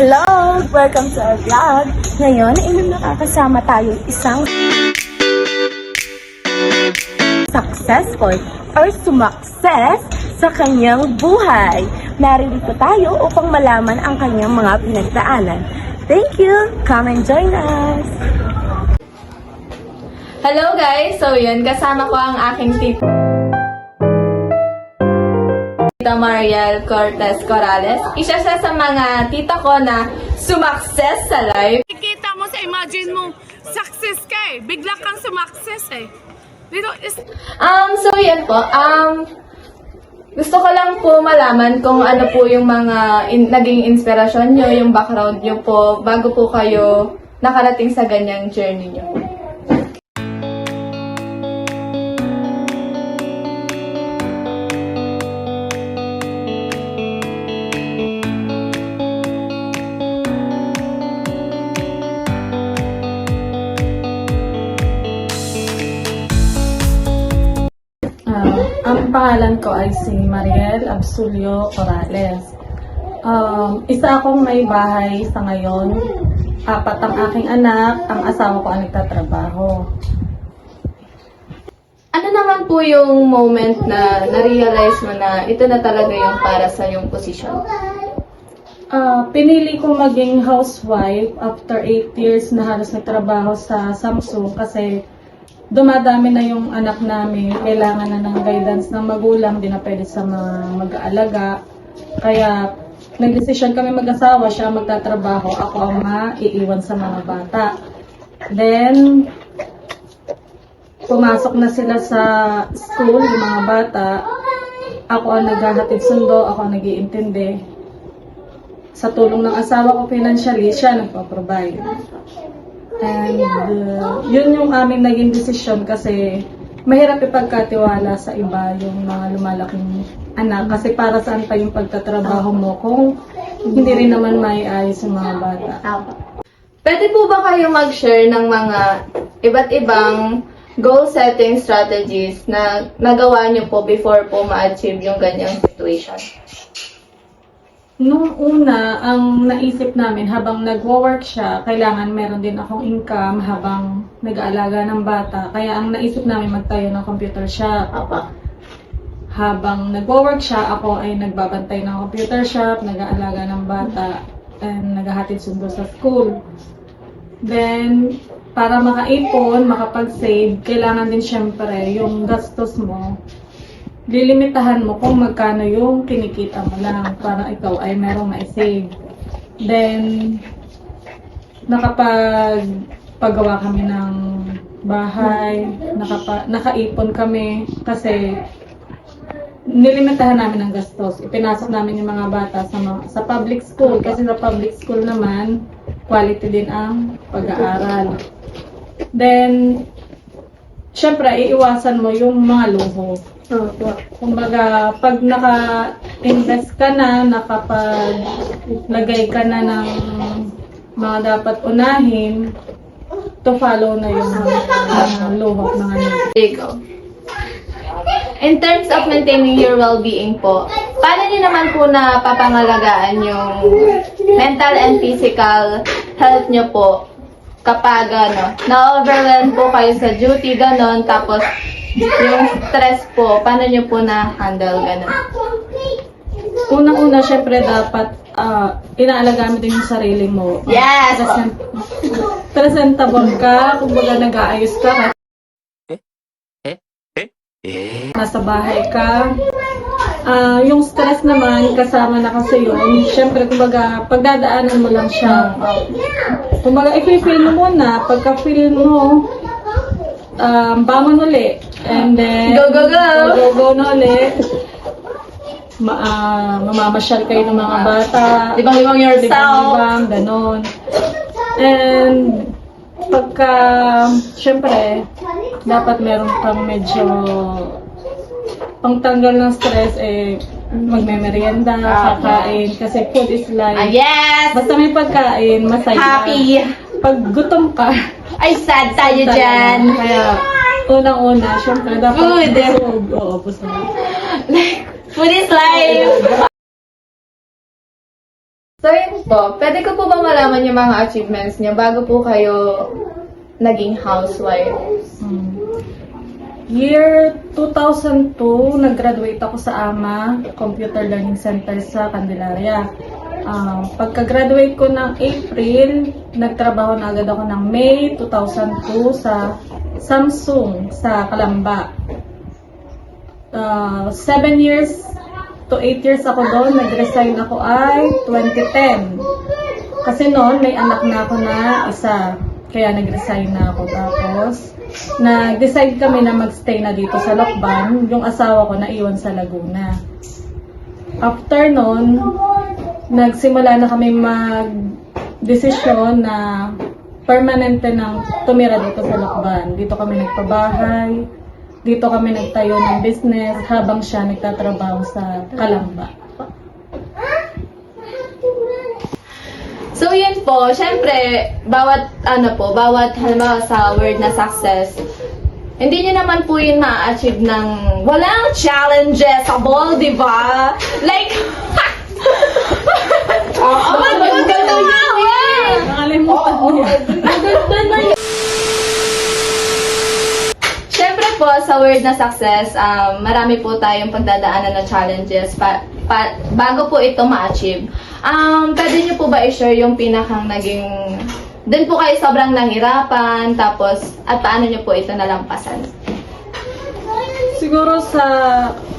Hello! Welcome to our vlog. Ngayon, ay nakakasama tayo isang successful or sumakses sa kanyang buhay. Narito tayo upang malaman ang kanyang mga pinagdaanan. Thank you! Come and join us! Hello guys! So yun, kasama ko ang aking tita. Tita Mariel Cortez Corrales. Isa siya sa mga tita ko na sumakses sa life. Kita mo sa imagine mo, success ka eh. Bigla kang sumakses eh. Dito is, Um, so yan po. Um, gusto ko lang po malaman kung ano po yung mga in- naging inspirasyon nyo, yung background nyo po, bago po kayo nakarating sa ganyang journey nyo. Pangalan ko ay si Mariel Absulio Corrales. Um, isa akong may bahay sa ngayon. Apat ang aking anak, ang asawa ko ang nagtatrabaho. Ano naman po yung moment na na-realize mo na ito na talaga yung para sa yung position? Ah, pinili kong maging housewife after 8 years na halos nagtrabaho sa Samsung kasi dumadami na yung anak namin. Kailangan na ng guidance ng magulang, di na pwede sa mga mag-aalaga. Kaya nagdesisyon kami mag-asawa, siya magtatrabaho, ako ang maiiwan sa mga bata. Then, pumasok na sila sa school, yung mga bata. Ako ang naghahatid sundo, ako ang nag-iintindi sa tulong ng asawa ko financially, siya nagpa-provide. And uh, yun yung aming naging desisyon kasi mahirap ipagkatiwala sa iba yung mga lumalaking anak kasi para saan pa yung pagtatrabaho mo kung hindi rin naman may ayos yung mga bata. Pwede po ba kayo mag-share ng mga iba't ibang goal setting strategies na nagawa niyo po before po ma-achieve yung ganyang situation? Nung una, ang naisip namin habang nagwo-work siya, kailangan meron din akong income habang nag-aalaga ng bata. Kaya ang naisip namin magtayo ng computer shop. Apa. habang nagwo-work siya, ako ay nagbabantay ng computer shop, nag-aalaga ng bata, and naghahatid sundo sa school. Then, para makaipon, makapag-save, kailangan din syempre yung gastos mo. Lilimitahan mo kung magkano yung kinikita mo lang para ikaw ay merong na-save. Then, nakapag paggawa kami ng bahay, nakapa, nakaipon kami kasi nilimitahan namin ang gastos. Ipinasok namin yung mga bata sa mga, sa public school kasi sa public school naman quality din ang pag-aaral. Then syempre iiwasan mo yung mga luho. Kumbaga, pag naka-invest ka na, nakapaglagay ka na ng mga dapat unahin, to follow na yung mga luho, mga. There you go. In terms of maintaining your well-being po, paano niyo naman po na papangalagaan yung mental and physical health niyo po kapag ano, na-overwhelm po kayo sa duty, ganon, tapos yung stress po, paano niyo po na-handle ganon? Unang-una, syempre dapat ah, inaalagaan mo din yung sarili mo. Yes! Present, presentable ka, kumbaga nag-aayos ka, nasa bahay ka. Ah, yung stress naman, kasama na kasi yun. Syempre, kumbaga, pagdadaanan mo lang siya. Kumbaga, i-feel mo muna. Pagka-feel mo, um, bangon uli. And then, Go, go, go! Go, go na uli. Ma ah, mamamasyal kayo ng mga bata. Libang-libang yourself! Libang-libang, ganon. And, pagka, syempre, dapat meron kang medyo pangtanggal ng stress, eh, magme-merienda, kakain, kasi food is life. Ah, yes! Basta may pagkain, masaya. Happy! Pag gutom ka, Ay, sad tayo talaga. dyan! Kaya, unang-una, syempre, dapat Food. busog. Oo, busog. Food is life! So yun po, pwede ko po ba malaman yung mga achievements niyo bago po kayo naging housewife? Hmm. Year 2002, nag-graduate ako sa AMA Computer Learning Center sa Candelaria. Ah, pagka-graduate ko ng April, nagtrabaho na agad ako ng May 2002 sa Samsung sa Kalamba. Ah, seven years to eight years ako doon. Nag-resign ako ay 2010. Kasi noon, may anak na ako na isa. Kaya nag-resign na ako. Tapos, nag-decide kami na magstay na dito sa Lokban. Yung asawa ko naiwan sa Laguna. After noon, nagsimula na kami mag-desisyon na permanente nang tumira dito sa Lokban. Dito kami nagpabahay. Dito kami nagtayo ng business habang siya nagtatrabaho sa Kalamba. So yun po, syempre, bawat ano po, bawat halimbawa sa word na success, hindi nyo naman po yun ma-achieve ng walang challenges able, di ba? Like, Oh, maganda na yan! Nakalimutan mo yan. Siyempre po, sa word na success, um, marami po tayong pagdadaanan na challenges pa, pa- bago po ito ma-achieve. Um, pwede niyo po ba i-share yung pinakang naging... Doon po kayo sobrang nahirapan, tapos at paano niyo po ito nalampasan? Siguro sa,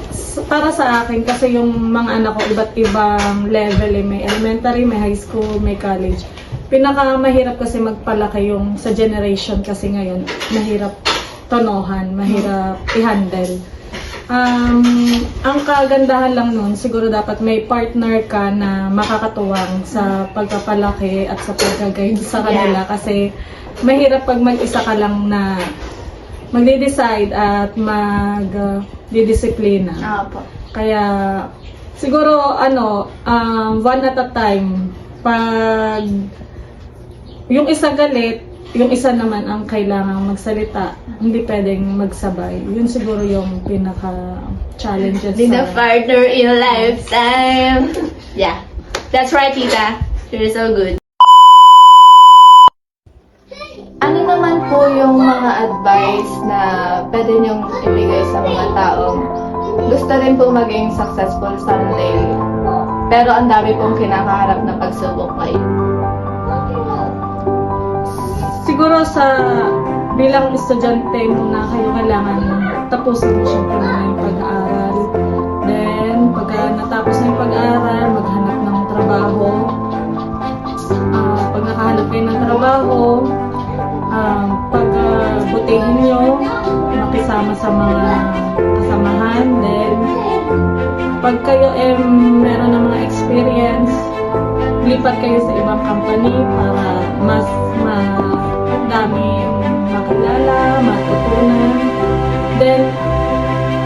sa- para sa akin kasi yung mga anak ko iba't ibang level eh. May elementary, may high school, may college. Pinaka mahirap kasi magpalaki yung sa generation kasi ngayon. Mahirap tonohan, mahirap i-handle. Um, ang kagandahan lang nun, siguro dapat may partner ka na makakatuwang sa pagpapalaki at sa pagka-guide sa kanila kasi mahirap pag mag-isa ka lang na magde-decide at mag-didisiplina. Ah, po. Kaya siguro ano, um, one at a time pag yung isa galit, yung isa naman ang kailangang magsalita, hindi pwedeng magsabay. Yun siguro yung pinaka challenges Need a partner in a lifetime. Yeah. That's right, tita. You're so good. Ano naman po yung mga advice na pwede niyong ibigay sa mga taong gusto rin po maging successful someday, pero ang dami pong kinakaharap na pagsubok ngayon. Siguro sa bilang estudyante muna kayo kailangan tapusin mo syempre muna yung pag-aaral. Then, pagka natapos na yung pag-aaral, maghanap ng trabaho. Ah, pag nakahanap kayo ng trabaho, um, pag ah, butihin nyo, makisama sa mga kasamahan. Then, pag kayo eh, meron ng mga experience, lipat kayo sa ibang company para mas madami makilala, matutunan. Then,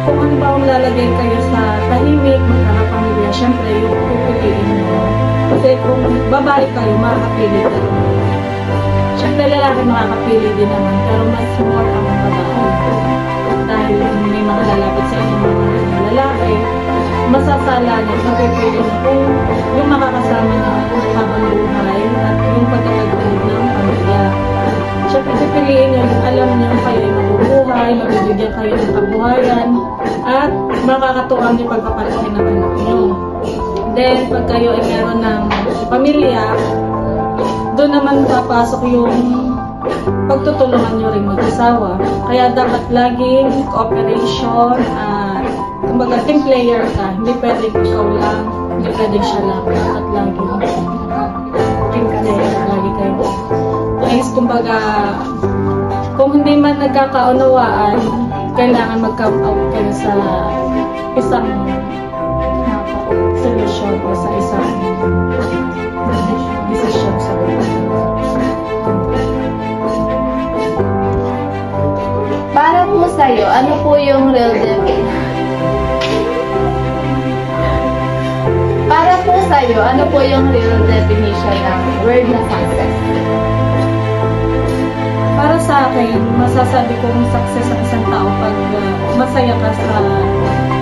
kung ano ba ang lalagay kayo sa tahimik, magkakapamilya, syempre yung pipiliin nyo. Kasi kung babae kayo, makakapili kayo. Syempre lalaki makakapili din naman, pero mas more ang babae. Dahil may mga lalapit sa inyo mga lalaki, masasala niya, mapipili niyo kung yung makakasama niya habang buhay at yung pagkakagulid ng pamilya. Siyempre, pipiliin niyo yung alam niyo kayo ay mabubuhay, mabibigyan kayo ng kabuhayan, at makakatuwa niyo pagpapalaki ng anak niyo. Then, pag kayo ay meron ng pamilya, doon naman papasok yung pagtutulungan nyo rin mag-asawa. Kaya dapat laging cooperation at kumbaga team player ka. Hindi pwedeng ikaw lang, hindi pwedeng siya lang. Dapat laging team player, lagi kayo. Guys, kumbaga, kung hindi man nagkakaunawaan, kailangan mag-come out kayo sa isang solution o sa isang decision sa. Para po sa'yo, ano po yung real definition? Para po sa'yo, ano po yung real definition ng word na success? para sa akin, masasabi ko kung success ang isang tao pag uh, masaya ka sa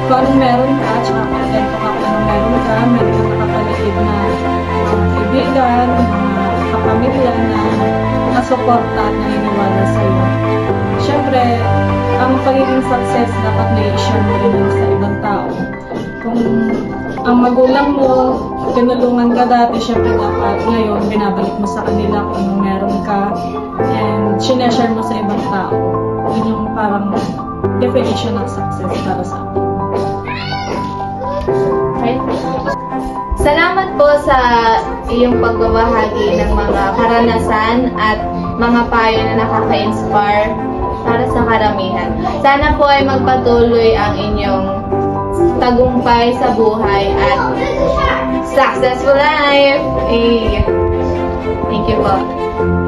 kung meron ka, at saka kontento ka kung anong meron ka, meron ka nakapaligid na um, kaibigan, mga kapamilya na nasuporta at naniniwala sa'yo. Siyempre, ang pagiging success dapat na-share mo rin sa ibang tao. Kung ang magulang mo, tinulungan ka dati, syempre dapat ngayon binabalik mo sa kanila kung meron ka and sineshare mo sa ibang tao. Yun yung parang definition of success para sa akin. Salamat po sa iyong pagbabahagi ng mga karanasan at mga payo na nakaka-inspire para sa karamihan. Sana po ay magpatuloy ang inyong tagumpay sa buhay at successful life! Eh, Thank you po.